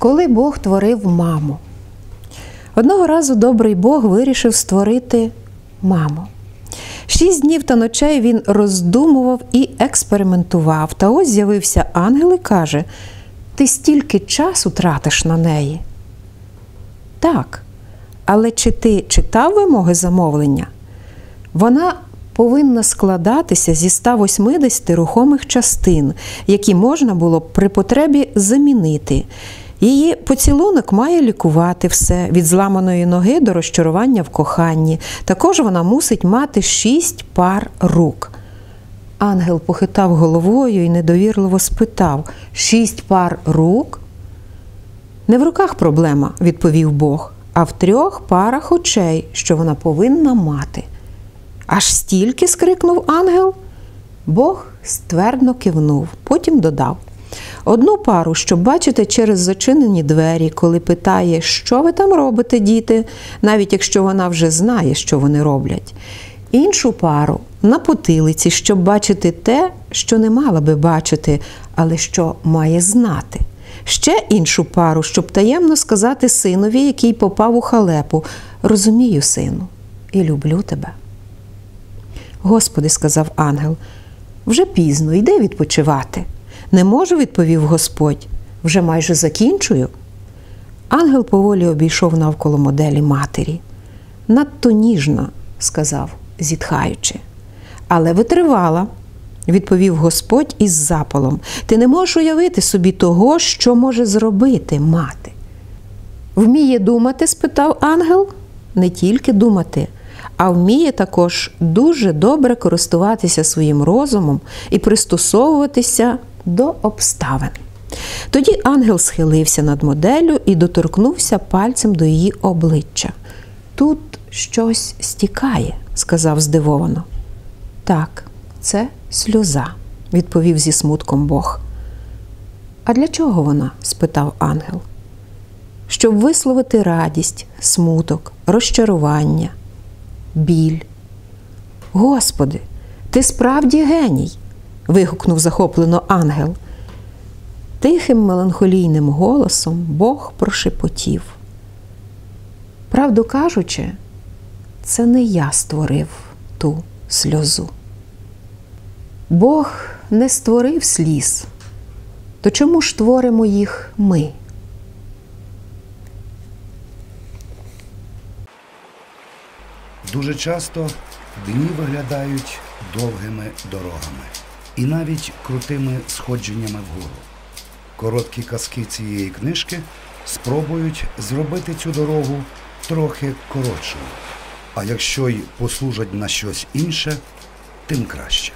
Коли Бог творив маму. Одного разу добрий Бог вирішив створити маму. Шість днів та ночей він роздумував і експериментував. Та ось з'явився ангел і каже: Ти стільки часу тратиш на неї. Так. Але чи ти читав вимоги замовлення? Вона повинна складатися зі 180 рухомих частин, які можна було б при потребі замінити. Її поцілунок має лікувати все від зламаної ноги до розчарування в коханні. Також вона мусить мати шість пар рук. Ангел похитав головою і недовірливо спитав: Шість пар рук? Не в руках проблема, відповів Бог, а в трьох парах очей, що вона повинна мати. Аж стільки скрикнув ангел. Бог ствердно кивнув, потім додав. Одну пару, щоб бачити через зачинені двері, коли питає, що ви там робите, діти, навіть якщо вона вже знає, що вони роблять. Іншу пару на потилиці, щоб бачити те, що не мала би бачити, але що має знати. Ще іншу пару, щоб таємно сказати синові, який попав у халепу: Розумію, сину, і люблю тебе. Господи, сказав ангел, вже пізно, йди відпочивати. Не можу, відповів Господь, вже майже закінчую. Ангел поволі обійшов навколо моделі матері. Надто ніжно, сказав, зітхаючи. Але витривала, відповів Господь із запалом. Ти не можеш уявити собі того, що може зробити мати. Вміє думати? спитав ангел. Не тільки думати, а вміє також дуже добре користуватися своїм розумом і пристосовуватися до обставин. Тоді ангел схилився над моделлю і доторкнувся пальцем до її обличчя. Тут щось стікає, сказав здивовано. Так, це сльоза, відповів зі смутком Бог. А для чого вона? спитав ангел. Щоб висловити радість, смуток, розчарування, біль. Господи, ти справді геній. Вигукнув захоплено ангел. Тихим меланхолійним голосом Бог прошепотів. Правду кажучи, це не я створив ту сльозу. Бог не створив сліз, то чому ж творимо їх ми? Дуже часто дні виглядають довгими дорогами і навіть крутими сходженнями вгору. Короткі казки цієї книжки спробують зробити цю дорогу трохи коротшою. А якщо й послужать на щось інше, тим краще.